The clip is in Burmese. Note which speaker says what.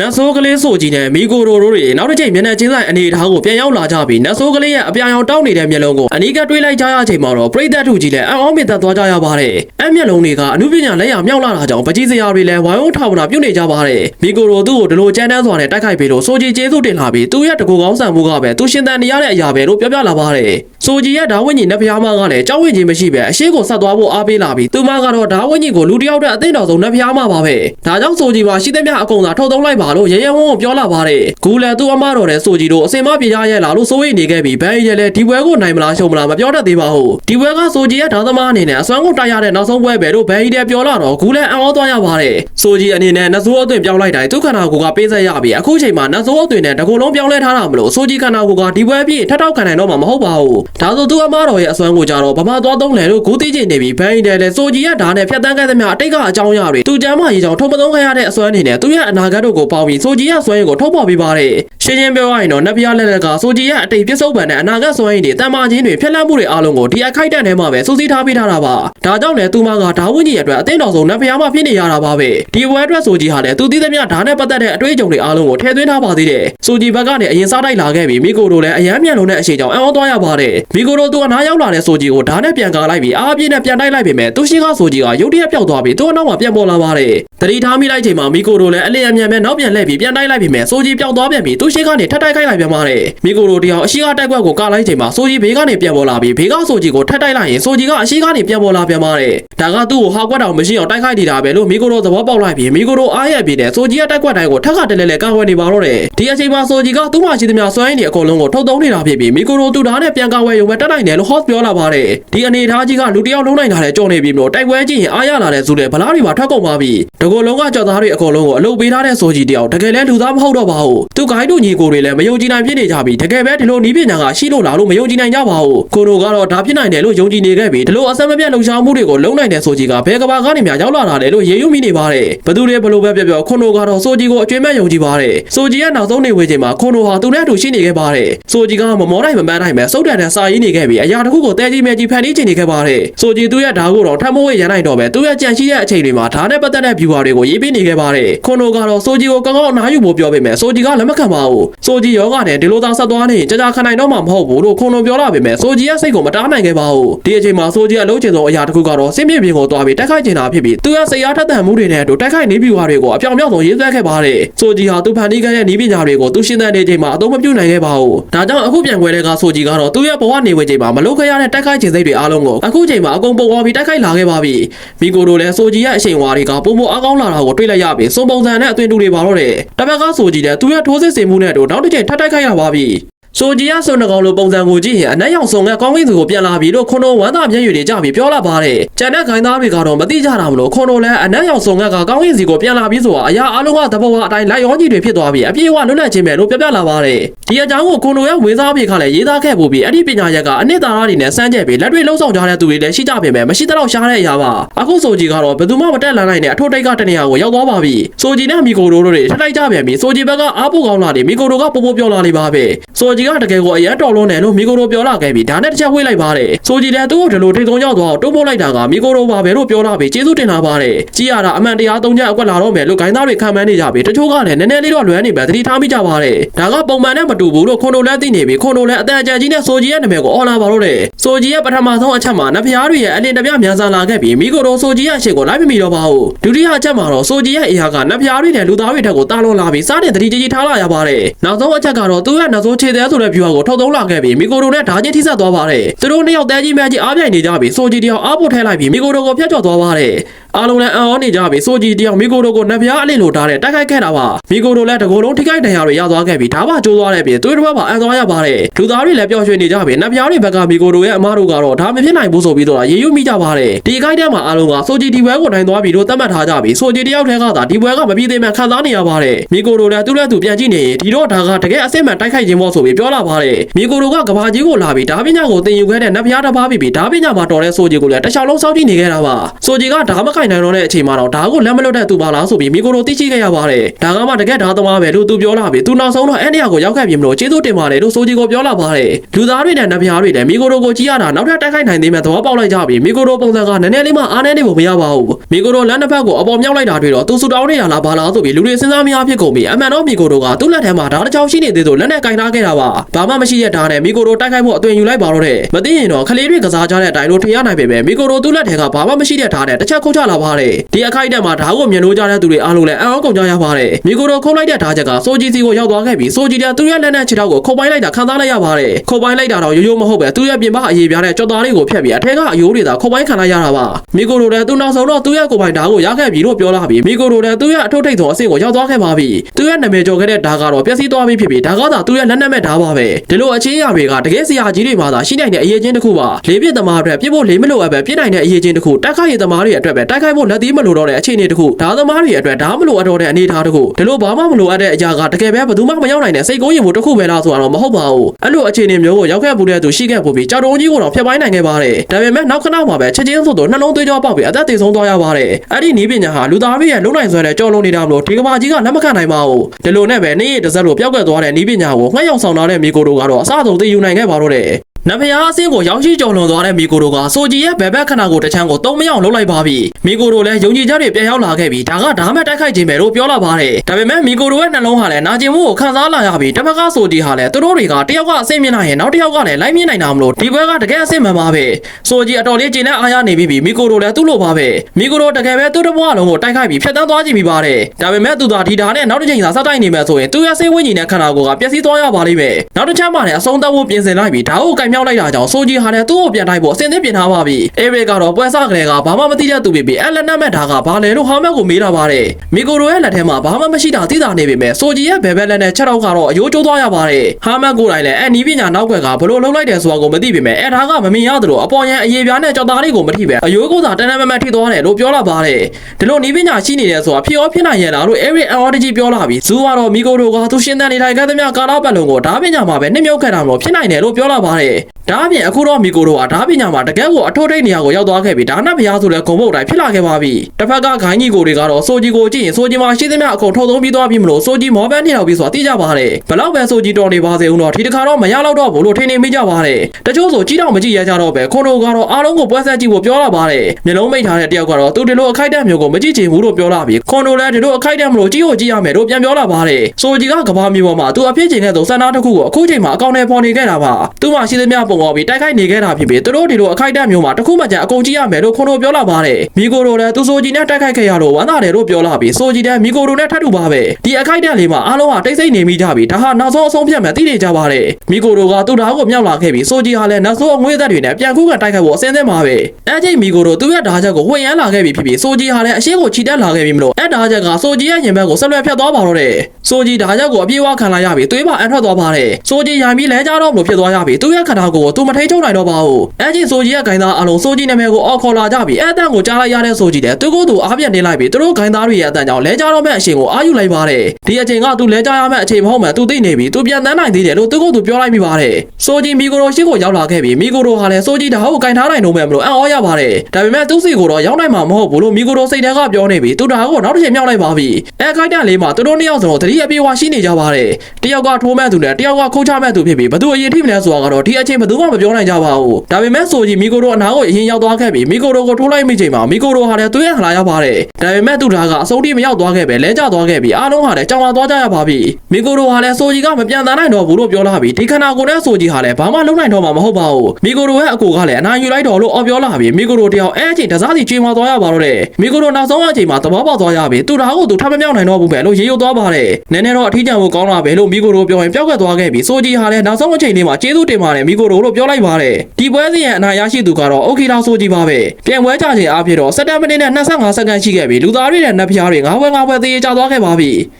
Speaker 1: နတ်ဆိုးကလေးဆိုကြီးနဲ့မီကိုရိုတို့တွေနောက်တစ်ချိန်မျက်နှာချင်းဆိုင်အနေအထားကိုပြန်ရောက်လာကြပြီးနတ်ဆိုးကလေးရဲ့အပြာရောင်တောက်နေတဲ့မျက်လုံးကိုအနီးကတွေးလိုက်ကြရချိန်မှာတော့ပရိသတ်ထုကြီးလည်းအံ့ဩမြင့်သက်သွားကြရပါတယ်။အဲ့မျက်လုံးတွေကအမှုပညာလက်ရမြောက်လာတာကြောင့်ပကြီးစရာတွေလည်းဝိုင်းဝန်းထောက်နာပြုတ်နေကြပါတယ်။မီကိုရိုသူ့ကိုဒီလိုကြမ်းတမ်းစွာနဲ့တိုက်ခိုက်ပြီးလို့ဆိုကြီးကျေးဇူးတင်လာပြီးသူ့ရဲ့တကူကောင်းဆန်မှုကပဲသူရှင်သန်နေရတဲ့အရာပဲလို့ပြောပြလာပါတယ်။ ဆိုကြီးရဲ့ဓာဝိညာဉ်နတ်ဖျားမကလည်းကြောက်ဝင့်ခြင်းမရှိပဲအရှိကိုဆက်သွားဖို့အားပေးလာပြီးသူမကတော့ဓာဝိညာဉ်ကိုလူတစ်ယောက်တည်းအသိတော်ဆုံးနတ်ဖျားမပါပဲ။ဒါကြောင့်ဆိုကြီးမှာရှိသမျှအကုန်သာထုတ်သုံးလိုက်ပါလို့ရရဝုန်းကိုပြောလာပါတယ်။ဂူလည်းသူ့အမတော်တဲ့ဆိုကြီးတို့အစင်မပြေကြရဲ့လားလို့စိုးရိမ်နေခဲ့ပြီးဘန်ရဲလည်းဒီပွဲကိုနိုင်မလားရှုံးမလားမပြောတတ်သေးပါဘူး။ဒီပွဲကဆိုကြီးရဲ့ဓာသမားအနေနဲ့အစွမ်းကုန်တိုက်ရတဲ့နောက်ဆုံးပွဲပဲလို့ဘန်ကြီးလည်းပြောလာတော့ဂူလည်းအံ့ဩသွားရပါတယ်။ဆိုကြီးအနေနဲ့နတ်ဆိုးအသွင်ပြောင်းလိုက်တိုင်းသူ့ခန္ဓာကိုယ်ကပေးဆက်ရပြီးအခုချိန်မှာနတ်ဆိုးအသွင်နဲ့တကူလုံးပြောင်းလဲထားတာမလို့ဆိုကြီးခန္ဓာကိုယ်ကဒီပွဲပြည့်ထထောက်ခံနိုင်တော့မှာမဟုတ်ပါဘူး။ဒါဆိုသူ့အမတော်ရဲ့အစွမ်းကိုကြတော့ဗမာသွားသုံးတယ်လို့ဂူသိကျင်နေပြီးဘန်ကြီးလည်းဆိုကြီးရဲ့ဓာနဲ့ဖြတ်တန်းခဲ့သမျှအတိတ်ကအကြောင်းအရာတွေသူကျမ်းမာရေးကြောင့်ထုံမသုံးခဲ့ရတဲ့အစွမ်းအနေနဲ့သူ့ရဲ့အနာဂတ်တို့ကိုပေါင်းပြီးဆိုကြီးရဲ့စွမ်းရည်ကိုထုတ်ဖော်ပေးပါတယ်။ရှင်းရှင်းပြောရရင်တော့နတ်ပြားလက်လက်ကဆိုကြီးရဲ့အတိတ်ပြစ္ဆုတ်ပံနဲ့အနာဂတ်စွမ်းရည်တွေတန်မာခြင်းတွေဖျက်လန့်မှုတွေအားလုံးကိုဒီအခိုက်တန့်ထဲမှာပဲစူးစီးထားပေးထားတာပါ။ဒါကြောင့်လည်းသူမကဓာဝင်းကြီးရဲ့အတွက်အသင်းတော်ဆုံးနတ်ပြားမှဖြစ်နေရတာပါပဲ။ဒီဘွဲအတွက်ဆိုကြီးဟာလည်းသူသိသမျှဓာနဲ့ပတ်သက်တဲ့အတွေ့အကြုံတွေအားလုံးကိုထည့်သွင်းထားပါသေးတယ်။ဆိုကြီးဘက်ကနေအရင်စားတိုက်လာခဲ့ပြီးမိကိုတို့လည်းအယမ်းမြန်လုံးတဲ့အရှိန်ကြောင့်အံ့ဩသွားရပါတယ်။မိကိုတို့သူကနားရောက်လာတဲ့ဆိုကြီးကိုဓာနဲ့ပြန်ကားလိုက်ပြီးအားပြင်းနဲ့ပြန်တိုက်လိုက်ပေမဲ့သူရှိကဆိုကြီးကရုတ်တရက်ပျောက်သွားပြီးသူ့အနောက်မှာပြန်ပေါ်လာပါတယ်။တတိထားမိလိုက်ချိန်မှာမိကိုတို့လည်းအလင်းအမြန်ပဲနောက်ပြန်လှည့်ပြီးပြန်တိုက်လိုက်ပေမဲ့ဆိုကြီးပျောက်သွားပြန်ပြီးသူရှိကနေထပ်တိုက်ခိုက်လိုက်ပြန်ပါတယ်။မိကိုတို့တယောက်အရှိကတိုက်ကွက်ကိုကာလိုက်ချိန်မှာဆိုကြီးဘေးကနေပြန်ပေါ်လာပြီးဘေးကဆိုကြီးကိုထပ်တိုက်လိုက်ရင်ဆိုကြီးကအရှိကနေပြန်ပေါ်လာပြန်ပါတယ်။ဒါကသူ့ကိုဟာကွက်တောင်မရှိအောင်တိုက်ခိုက်နေတာပဲလို့မိကိုတို့သဘောပေါက်လိုက်ပြီးမိကိုတို့အားရပြီးတဲ့ဆိုကြီးရဲ့တိုက်ကွက်တိုင်းကိုထပ်ခါတလဲလဲကာဝယ်နေပါတော့တယ်။ဒီအချိန်မှာဆိုကြီးကသူ့မှာရှိသမျှစွမ်းရည်တွေအကုန်လုံးကိုထုတ်သုံးနေတာဖြစ်ပြီးမိကိုတို့သူ့ဓာတ်နဲ့ပြန်ကာဝယ်ရုံပဲတက်နိုင်တယ်လို့ဟော့ပြောလာပါတယ်။ဒီအနေအထားကြီးကလူတစ်ယောက်လုံးနိုင်တာလည်းကြော်နေပြီမလို့တိုက်ပွဲကြည့်ရင်အားရလာတဲ့ဇူလဲဗလားတွေပါထွက်ကုန်ပါပြီ။တကောလုံးကကြော်သားတွေအကုန်လုံးကိုအလုပ်ပေးထားတဲ့ဆိုကြီးတယောက်တကယ်လဲလူသားမဟုတ်တော့ပါဘူး။သူ့ဂိုင်းတို့ညီကိုတွေလည်းမယုံကြည်နိုင်ဖြစ်နေကြပြီတကယ်ပဲဒီလိုနီးပညာကရှိလို့လားလို့မယုံကြည်နိုင်ကြပါဘူး။ကိုတို့ကတော့ဒါဖြစ်နိုင်တယ်လို့ယုံကြည်နေခဲ့ပြီးဒီလိုအဆက်မပြတ်လှုပ်ရှားမှုတွေကိုလုံးနိုင်တဲ့ဆိုကြီးကဘယ်ကဘာကနေမှရောက်လာတာလဲလို့ရေယုံမိနေပါတယ်။ဘသူတွေဘလို့ပဲပြောပြောခွန်တို့ကတော့ဆိုကြီးကိုအကျွမ်းမဲ့ယုံကြည်ပါတယ်။ဆိုကြီးကနောက်ဆုံးနေဝင်ချိန်မှာခွန်တို့ဟာသူနဲ့အတူရှိနေခဲ့ပါတယ်။ဆိုကြီးကမမောနိုင်မပန်းနိုင်ပဲစုတ်တန်တဲ့စာရေးနေခဲ့ပြီးအရာတစ်ခုကိုတဲကြီးမဲကြီးဖန်တီးချင်နေခဲ့ပါတယ်။ဆိုကြီးသူ့ရဲ့ဓာတ်ကိုတော့ထပ်မဝေးရနိုင်တော့ပဲသူ့ရဲ့ကြံရှိတဲ့အချိန်တွေမှာဓာတ်နဲ့ပတ်သက်တဲ့ viewer တွေကိုရေးပေးနေခဲ့ပါတယ်။ခွန်တို့ကတော့ဆိုကြီးကိုကောင်းကောင်းအနားယူဖို့ပြောပေမဲ့ဆိုကြီးကလက်မခံပါဘူး။ဆိုကြီးယောဂနဲ့ဒီလိုသာဆက်သွားနေရင်ကြာကြာခံနိုင်တော့မှာမဟုတ်ဘူးလို့ခွန်တို့ပြောလာပေမဲ့ဆိုကြီးရဲ့စိတ်ကိုမတားနိုင်ခဲ့ပါဘူး။ဒီအချိန်မှာဆိုကြီးအလုံးချင်ဆုံးအရာတစ်ခုကတော့စင်မြေပြင်ကိုသွားပြီးတိုက်ခိုက်ချင်တာဖြစ်ပြီးသူရဲ့စိတ်အားထက်သန်မှုတွေနဲ့အတူတိုက်ခိုက်နေ viewer တွေကိုအပြောင်မြောက်ဆုံးရေးသွဲခဲ့ပါတယ်။ဆိုကြီးဟာသူဖန်တီးခဲ့တဲ့ဤပညာတွေကိုသူရှင်းတဲ့နေချိန်မှာအသုံးမပြုနိုင်ခဲ့ပါဘူး။ဒါကြောင့်အခုပြန်ခွဲတဲ့ကဆိုကြီးကတော့သူ့ရဲ့ဘဝနေဝင်ချိန်မှာမလုပ်ခဲ့ရတဲ့တိုက်ခိုက်ခြင်းစိတ်တွေအားလုံးကိုအခုချိန်မှာအကုန်ပုံပေါ်ပြီးတိုက်ခိုက်လာခဲ့ပါပြီ။မိကိုတို့လည်းဆိုကြီးရဲ့အချိန်ဝါတွေကပုံပေါ်အကောင်းလာတာကိုတွေ့လိုက်ရပြီးစုံပုံစံနဲ့အသွင်တူတွေပါတော့တယ်။တစ်ဖက်ကဆိုကြီးလည်းသူ့ရဲ့ထိုးစစ်ဆင်မှုနဲ့အတူနောက်တစ်ချိန်ထပ်တိုက်ခိုက်ရပါပြီ။ ဆိုဂျီယာဆိုနကောင်လိုပုံစံကိုကြည့်ရင်အနက်ရောင်စုံကကောင်းကင်သူကိုပြန်လာပြီလို့ခွန်တော်ဝမ်းသာမျက်ရည်တွေကြပြီးပြောလာပါတယ်။ကျန်တဲ့ခိုင်းသားတွေကတော့မသိကြတာမလို့ခွန်တော်လည်းအနက်ရောင်စုံကကောင်းကင်စီကိုပြန်လာပြီဆိုတာအရာအလုံးကသဘောဝအတိုင်းလိုက်ရောကြီးတွေဖြစ်သွားပြီးအပြည့်အဝလွတ်လပ်ခြင်းပဲလို့ပြောပြလာပါတယ်။ဒီအကြောင်းကိုခွန်တော်ရဲ့ဝေစားပြေခါလည်းရေးသားခဲ့ပို့ပြီးအဲ့ဒီပညာရက်ကအနှစ်သာရတွေနဲ့စမ်းကြက်ပြီးလက်တွေ့လှုပ်ဆောင်ကြတဲ့သူတွေလည်းရှိကြပေမဲ့မရှိတော့ရှားတဲ့အရာပါ။အခုဆိုဂျီကတော့ဘယ်သူမှမတက်လန်းနိုင်တဲ့အထိုးတိတ်ကတနေရာကိုရောက်သွားပါပြီ။ဆိုဂျီနဲ့မီကိုတို့တွေထထိုက်ကြပြန်ပြီးဆိုဂျီဘက်ကအားပိုကောင်းလာတယ်မီကိုတို့ကပို့ပို့ပြောလာလိမ့်ပါပဲ။ဆိုဂျီကတကယ်ကိုအရန်တော်လုံးတယ်လို့မီကိုတို့ပြောလာခဲ့ပြီးဒါနဲ့တစ်ချက်ဝေးလိုက်ပါတယ်ဆိုကြည်လည်းသူ့ကိုဒီလိုထိတ်ဆုံးရောက်သွားအောင်တိုးပို့လိုက်တာကမီကိုတို့ပါပဲလို့ပြောလာပြီးကျေးဇူးတင်လာပါတယ်ကြည်ရတာအမှန်တရားသုံးချက်အကွက်လာတော့မယ်လို့ဂိုင်းသားတွေခံမှန်းနေကြပြီးတချို့ကလည်းနည်းနည်းလေးတော့လွမ်းနေပဲသတိထားမိကြပါတယ်ဒါကပုံမှန်နဲ့မတူဘူးလို့ခွန်တို့လည်းသိနေပြီးခွန်တို့လည်းအတန်အကျန်ကြီးနဲ့ဆိုကြည်ရဲ့နာမည်ကိုအော်လာပါတော့တယ်ဆိုကြည်ရဲ့ပထမဆုံးအချက်မှာနဖျားတွေရဲ့အလင်းတပြမြန်ဆန်လာခဲ့ပြီးမီကိုတို့ဆိုကြည်ရဲ့အရှိကိုလိုက်မမီတော့ပါဘူးဒုတိယအချက်မှာတော့ဆိုကြည်ရဲ့အရာကနဖျားတွေနဲ့လူသားတွေထက်ကိုတာလွန်လာပြီးစားတဲ့သတိကြီးကြီးထားလာရပါတယ်နောက်ဆုံးအချက်ကတော့သူ့ရဲ့နောက်ဆုံးခြေသေးဆိုတဲ့ viewer ကိုထုတ်သုံးလာခဲ့ပြီးမီကိုတို့နဲ့ဓာချင်းထိဆက်သွားပါတယ်သူတို့နှစ်ယောက်တဲကြီးမဲကြီးအားပြိုင်နေကြပြီးဆိုကြည်တယောက်အားပို့ထဲလိုက်ပြီးမီကိုတို့ကိုဖျက်ချော်သွားပါတယ် အားလုံးလည်းအံ့ဩနေကြပြီးဆိုကြည်တယောက်မီကိုတို့ကိုနှပြားအလင့်လိုထားတဲ့တိုက်ခိုက်ခဲ့တာပါမီကိုတို့လည်းတကိုယ်လုံးထိခိုက်ဒဏ်ရာတွေရသွားခဲ့ပြီးဓာတ်ပါကျိုးသွားတဲ့ပြင်သူတို့ဘက်မှာအံ့သွားရပါတယ်လူသားတွေလည်းပျော်ရွှင်နေကြပြီးနှပြားတွေဘက်ကမီကိုတို့ရဲ့အမားတို့ကတော့ဒါမဖြစ်နိုင်ဘူးဆိုပြီးတော့ရေရွမိကြပါတယ်ဒီခိုက်တဲ့မှာအားလုံးကဆိုကြည်ဒီဘဲကိုနိုင်သွားပြီးတော့သတ်မှတ်ထားကြပြီးဆိုကြည်တယောက်ထဲကသာဒီဘဲကမပြီးသေးမှခံစားနေရပါတယ်မီကိုတို့လည်းသူ့လက်သူပြန်ကြည့်နေရင်ဒီတော့ဒါကတကယ်အစစ်မှန်တိုက်ခိုက်ခြင်းပေါ့ဆိုပြီးပြောလာပါတယ်မီကိုတို့ကကဘာကြီးကိုလာပြီးဓာပညာကိုသင်ယူခဲ့တဲ့နှပြားတစ်ပါးပြီးပြီးဓာပညာမှာတော်တဲ့ဆိုကြည်ကိုလည်းတစ်ချောင်းလုံးစောင့်ကြည့်နေခဲ့တာပါဆိုကြည်ကဓာမခိုင်လိုက်နိုင်တော့တဲ့အချိန်မှာတော့ဒါကိုလက်မလွတ်တဲ့သူပါလားဆိုပြီးမီကိုတို့သိရှိခဲ့ရပါတယ်ဒါကမှတကယ်ဓာသမားပဲလို့သူပြောလာပြီးသူနောက်ဆုံးတော့အဲ့နေရာကိုရောက်ခဲ့ပြီမလို့ကျေးဇူးတင်ပါတယ်လို့ဆိုဂျီကိုပြောလာပါတယ်လူသားတွေနဲ့နဖျားတွေလည်းမီကိုတို့ကိုကြည့်ရတာနောက်ထပ်တိုက်ခိုက်နိုင်သေးမဲ့သဘောပေါက်လိုက်ကြပြီမီကိုတို့ပုံစံကနည်းနည်းလေးမှအားနည်းနေဖို့မရပါဘူးမီကိုတို့လက်နှစ်ဖက်ကိုအပေါ်မြောက်လိုက်တာတွေ့တော့သူဆူတောင်းနေတာလားဘာလားဆိုပြီးလူတွေစဉ်းစားမရဖြစ်ကုန်ပြီအမှန်တော့မီကိုတို့ကသူ့လက်ထဲမှာဓာတ်တစ်ချောင်းရှိနေသေးလို့လက်နဲ့ကင်ထားခဲ့တာပါဘာမှမရှိတဲ့ဓာတ်နဲ့မီကိုတို့တိုက်ခိုက်ဖို့အသွင်ယူလိုက်ပါတော့တဲ့မသိရင်တော့ခလေးတွေကစားကြတဲ့အတိုင်းလို့ထင်ရနိုင်ပေမဲ့မီကိုတို့သူ့လက်ထဲကဘာမှမရှိတဲ့ဓာတ်နဲ့တစ်ချက်ခုတ်ချလာပါတယ်ဒီအခိုက်အတန့်မှာဓာတ်ကိုမြင်လို့ကြတဲ့သူတွေအားလုံးလည်းအံ့ဩကုန်ကြရပါတယ်မီကိုတို့ခုတ်လိုက်တဲ့ဓာတ်ချက်ကဆိုဂျီစီကိုရောက်သွားခဲ့ပြီးဆိုဂျီကသူ့ရဲ့လက်နဲ့ခြေထောက်ကိုခုတ်ပိုင်းလိုက်တာခံစားလိုက်ရပါတယ်ခုတ်ပိုင်းလိုက်တာတော့ရိုးရိုးမဟုတ်ပဲသူ့ရဲ့ပြင်ပအရေးပြားတဲ့ကြော်သားလေးကိုဖျက်ပြီးအထက်ကအယိုးတွေသာခုတ်ပိုင်းခံလိုက်ရတာပါမီကိုတို့လည်းသူနောက်ဆုံးတော့သူ့ရဲ့ကိုယ်ပိုင်ဓာတ်ကိုရခဲ့ပြီလို့ပြောလာပြီးမီကိုတို့လည်းသူ့ရဲ့အထုပ်ထိပ်ဆုံးအဆင့်ကိုရောက်သွားခဲ့ပါပြီသူ့ရဲ့နာမည်ကျော်ခဲ့တဲ့ဓာတ်ကတော့ပျက်စီးသွားပြီဖြစ်ပြီးဓာတ်ကသာသူ့ရဲ့လက်နက်မဲ့ဓာတ်ပါပဲဒီလိုအခြေအရာတွေကတကယ်ဆရာကြီးတွေမှာသာရှိနိုင်တဲ့အရေးချင်းတစ်ခုပါလေးပြစ်သမားအတွက်ပြစ်ဖို့လေးမလိုအပ်ပဲပြစ်နိုင်တဲ့အရေးချင်းတစ်ခုတိုက်ခိုက်ရေးသမားတွေအတွက်ပဲတိုက်ခိုက်ဖို့လက်သီးမလိုတော့တဲ့အခြေအနေတစ်ခုဓာတ်သမားတွေအတွက်ဓာတ်မလိုအပ်တော့တဲ့အနေအထားတစ်ခုဒီလိုဘာမှမလိုအပ်တဲ့အရာကတကယ်ပဲဘယ်သူမှမရောက်နိုင်တဲ့စိတ်ကိုရင်မှုတစ်ခုပဲလားဆိုတော့မဟုတ်ပါဘူးအဲ့လိုအခြေအနေမျိုးကိုရောက်ခဲ့မှုတဲ့သူရှိခဲ့ဖို့ပြီးကြောက်တုံးကြီးကိုတော့ဖျက်ပိုင်းနိုင်ခဲ့ပါတယ်ဒါပေမဲ့နောက်ခဏမှပဲချက်ချင်းဆိုတော့နှလုံးသွေးကြောပေါက်ပြီးအသက်သေဆုံးသွားရပါတယ်အဲ့ဒီနီးပညာဟာလူသားတွေရဲ့လုံနိုင်စွမ်းတဲ့ကြော်လုံးနေတာမလို့ဒီကမာကြီးကလက်မခံနိုင်ပါဘူးဒီလိုနဲ့ပဲနေ့ရက်တစ်စက်လိုပျောက်ကဲ့သွားတဲ့နီးပညာကိုငှက်ရောက်ဆောင်လာတဲ့မိကိုတို့ကတော့အစအဆုံးသိယူနိုင်ခဲ့ပါတော့တယ် နဖျားအဆင်းကိုရောက်ရှိကြော်လွန်သွားတဲ့မီကိုတို့ကဆိုဂျီရဲ့ဘယ်ဘက်ခဏကိုတချမ်းကိုတုံးမရောက်လှုပ်လိုက်ပါပြီမီကိုတို့လည်းယုံကြည်ချက်တွေပြန်ရောက်လာခဲ့ပြီးဒါကဒါမှတိုက်ခိုက်ခြင်းပဲလို့ပြောလာပါတယ်ဒါပေမဲ့မီကိုတို့ရဲ့နှလုံးဟာလည်းနာကျင်မှုကိုခံစားလာရပြီးတစ်ဖက်ကဆိုဂျီဟာလည်းသူတို့တွေကတယောက်ကအဆင့်မြင့်နိုင်ရင်နောက်တစ်ယောက်ကလည်းလိုက်မြင့်နိုင်တာမလို့ဒီဘက်ကတကယ်အဆင့်မှန်ပါပဲဆိုဂျီအတော်လေးကျင်းနဲ့အားရနေပြီးမီကိုတို့လည်းသူ့လိုပါပဲမီကိုတို့တကယ်ပဲသူ့တစ်ဘဝလုံးကိုတိုက်ခိုက်ပြီးဖျက်ဆီးသွားကြည့်ပြီးပါတယ်ဒါပေမဲ့သူသာဒီဒါနဲ့နောက်တစ်ချိန်သာစတိုက်နေမယ်ဆိုရင်သူရဲ့စိတ်ဝိညာဉ်နဲ့ခန္ဓာကိုယ်ကပျက်စီးသွားရပါလိမ့်မယ်နောက်တစ်ချက်မှလည်းအဆုံးသတ်ဖို့ပြင်ဆင်လိုက်ပြီးဒါကိုကင်မြောက်လိုက်တာကြောင့်ဆိုဂျီကြီးဟာလည်းသူ့ကိုပြန်တိုက်ဖို့အစင်သင့်ပြင်ထားပါပြီ။အေဗစ်ကတော့ပွဲစားကလေးကဘာမှမသိတဲ့သူပဲပြီးအလက်နက်မဲ့ဒါကဘာလဲလို့ဟောင်းမက်ကိုမေးလာပါတယ်။မီကိုရိုရဲ့လက်ထဲမှာဘာမှမရှိတာသိတာနေပေမဲ့ဆိုဂျီရဲ့ဘယ်ဘက်လက်နဲ့ချက်တော့ကတော့အယိုးကျိုးသွားရပါတယ်။ဟာမက်ကိုယ်တိုင်လည်းအနီးပညာနောက်ွယ်ကဘလို့လှုပ်လိုက်တယ်ဆိုတာကိုမသိပေမဲ့အဲဒါကမမြင်ရသလိုအပေါ်ရန်အရေးပြားနဲ့ကြောက်သားလေးကိုမထိပဲအယိုးကိုသာတန်းတန်းမမတ်ထိသွားတယ်လို့ပြောလာပါတယ်။ဒီလိုနီးပညာရှိနေတယ်ဆိုတာဖြစ်ရောဖြစ်နိုင်ရလားလို့အေဗစ်အော်တကြီးပြောလာပြီးဇူကတော့မီကိုရိုကသူရှင်းတဲ့နေထိုင်ခဲ့သမျှကာလာပတ်လုံးကိုဓာပညာမှာပဲနှိမ့်မြုပ်ခဲ့တာမလို့ဖြစ်နိုင်တယ်လို့ပြောလာပါတယ်။ဒါအပြင်အခုတော့မီကိုရိုကဓာပညာမှာတကယ်ကိုအထိုးထိတ်နေရာကိုရောက်သွားခဲ့ပြီးဒါနတ်ဖျားဆိုတဲ့ဂုံမုတ်တိုင်းဖြစ်လာခဲ့ပါပြီ။တစ်ဖက်ကဂိုင်းကြီးကိုတွေကတော့ဆိုဂျီကိုကြည့်ရင်ဆိုဂျီမှာရှိသမျှအကုန်ထုတ်သုံးပြီးသွားပြီမလို့ဆိုဂျီမော်ဘန်နေရောက်ပြီးဆိုတာသိကြပါတယ်။ဘလောက်ပဲဆိုဂျီတော်နေပါစေဦးတော့ဒီတစ်ခါတော့မရတော့တော့ဘူးလို့ထင်နေမိကြပါတယ်။တချို့ဆိုကြည့်တော့မကြည့်ရကြတော့ပဲခွန်တို့ကတော့အားလုံးကိုပွဲဆက်ကြည့်ဖို့ပြောလာပါတယ်။မျိုးလုံးမိတ်ထားတဲ့တယောက်ကတော့သူဒီလိုအခိုက်အတန့်မျိုးကိုမကြည့်ချင်ဘူးလို့ပြောလာပြီးခွန်တို့လည်းဒီလိုအခိုက်အတန့်မလို့ကြည့်ဖို့ကြည့်ရမယ်လို့ပြန်ပြောလာပါတယ်။ဆိုဂျီကကဘာမျိုးပေါ်မှာသူအဖြစ်ချင်တဲ့သူစန္ဒတစ်ခုကိုအခုချိန်မှာအကောင့်ထဲပေါ်နေခဲ့တာပါ။သူမှရှိသမျှပုံပေါ်ပြီးတိုက်ခိုက်နေခဲ့တာဖြစ်ပြီးသူတို့ဒီလိုအခိုက်အတန့်မျိုးမှာတစ်ခုမှကြအကုန်ကြည့်ရမယ်လို့ခွန်တို့ပြောလာပါတယ်။မီကိုတို့လည်းသူဆိုဂျီနဲ့တိုက်ခိုက်ခဲ့ရလို့ဝမ်းသာတယ်လို့ပြောလာပြီးဆိုဂျီတဲ့မီကိုတို့နဲ့ထပ်တူပါပဲ။ဒီအခိုက်အတန့်လေးမှာအားလုံးဟာတိတ်ဆိတ်နေမိကြပြီးဒါဟာနောက်ဆုံးအဆုံးဖြတ်မယ်သိနေကြပါတယ်။မီကိုတို့ကသူ့ဓာတ်ကိုမြောက်လာခဲ့ပြီးဆိုဂျီဟာလည်းနောက်ဆုံးအငွေ့သက်တွေနဲ့ပြန်ခုခံတိုက်ခိုက်ဖို့အစင်းသင်းပါပဲ။အဲချိန်မီကိုတို့သူ့ရဲ့ဓာတ်ချက်ကိုဝှင်ရမ်းလာခဲ့ပြီးဖြစ်ပြီးဆိုဂျီဟာလည်းအရှိကိုချီတက်လာခဲ့ပြီးမလို့အဲဓာတ်ချက်ကဆိုဂျီရဲ့ရင်ဘတ်ကိုဆက်လွှဲဖြတ်သွားပါတော့တယ်။ဆိုဂျီဓာတ်ချက်ကိုအပြေးအဝခံလာရပြီးသွေးပါအန်ထွက်သွားပါတယ်။ဆိုဂျီရိုင်ပြီးလဲကြတော့မလို့ဖြစ်သွားရပြီးသူ့ရဲ့ခန္ဓာကိုယ်ကိုသူမထိန်ချုပ်နိုင်တော့ပါဘူး။အဲချိန်ဆိုဂျီရဲ့ဂိုင်းသားအလုံးဆိုဂျီနာမည်ကိုအော်ခေါ်လာကြပြီးအဲအတန်ကိုကြားလိုက်ရတဲ့ဆိုဂျီတဲ့သူကိုယ်သူအားပြတ်နေလိုက်ပြီးသူတို့ဂိုင်းသားတွေရဲ့အတန်ကြောင့်လဲကြတော့မဲ့အရှင်ကိုအာယူလိုက်ပါတယ်။ဒီအချိန်ကသူလဲကြရမဲ့အချိန်မဟုတ်မှသူသိနေပြီးသူပြန်တန်းနိုင်သေးတယ်လို့သူကိုယ်သူပြောလိုက်မိပါတယ်။ဆိုဂျီမီကိုရိုရှိကိုရောက်လာခဲ့ပြီးမီကိုရိုဟာလည်းဆိုဂျီဓာတ်ကိုဂိုင်းထားနိုင်တော့မယ်မလို့အံ့ဩရပါတယ်။ဒါပေမဲ့သူ့စီကိုတော့ရောက်နိုင်မှာမဟုတ်ဘူးလို့မီကိုရိုစိတ်ထဲကပြောနေပြီးသူဓာတ်ကိုနောက်တစ်ချိန်မြောက်လိုက်ပါပြီ။အဲခိုက်တန်လေးမှာသူတို့နှစ်ယောက်စလုံးတတိအပြေဝရှိနေကြပါတယ်။တယောက်ကထိုးမဲ့သူနဲ့တယောက်ကခုတ်ချမဲ့သူဖြစ်ပြီးဘသူအရင်ထိမလဲဆိုတာကတော့ဒီအချိန်ဘသူမှမပြောနိုင်ကြပါဘူး။ဒါပေမဲ့ဆိုဂျီမီကိုရိုအနာကိုအရင်ရောက်သွားခဲ့ပြီးမီကိုရိုကိုထိုးလိုက်မိချိန်မှာမီကိုရိုဟာလည်းသူ့ရဲ့ဟလာရောက်ပါတယ်။ဒါပေမဲ့သူဓာတ်ကအဆုံးထိမရောက်သွားခဲ့ပဲလဲကျသွားခဲ့ပြီးအားလုံးဟာလည်းကြောင်လာသွားကြရပါပြီ။မီကိုရိုဟာလည်းဆိုဂျီကမပြန်တန်းနိုင်တော့ဘူးလို့ပြောလာပြီးဒီခန္ဓာကိုယ်နဲ့ဆိုဂျီဟာလည်းဘာမှလုပ်နိုင်တော့မှာမဟုတ်ပါဘူး။မီကိုရိုရဲ့အကိုကလည်းအနာယူလိုက်တော့လို့အော်ပြောလာပြီးမီကိုရိုတယောက်အဲအချိန်တစားစီကျွေးမသွားရပါတော့တယ်။မီကိုရိုနောက်ဆုံးအချိန်မှာသဘောပေါက်သွားရပြီးသူဓာတ်ကိုသူထပ်မမြောက်နိုင်တော့ဘူးပဲလို့ရေရုပ်သွားပါတယ်။နည်းနည်းတော့အထီးကျန်ဖို့ကောင်းလာပဲလို့မီကိုရိုပြောရင်ပျောက်ကတ်သွားခဲ့ပြီးဆိုဂျီဟာလည်းနောက်ဆုံးအချိန်လေးမှာကျေးဇူးတင်ပါတယ်မီကိုရိုလို့ပြောလိုက်ပါတယ်။ဒီပွဲစဉ်ရဲ့အနာရရှိသူကတော့အိုကီလာဆိုဂျီပါပဲ။ပြန်ပွဲကြချိန်အားဖြင့်တော့17မိနစ်နဲ့25စက္ကန့်ရှိခဲ့ပြီးလူသားတွေနဲ့နတ်ဖျားတွေငါးဘွဲငါးဘွဲသေးချသွားခဲ့ပါပြီ။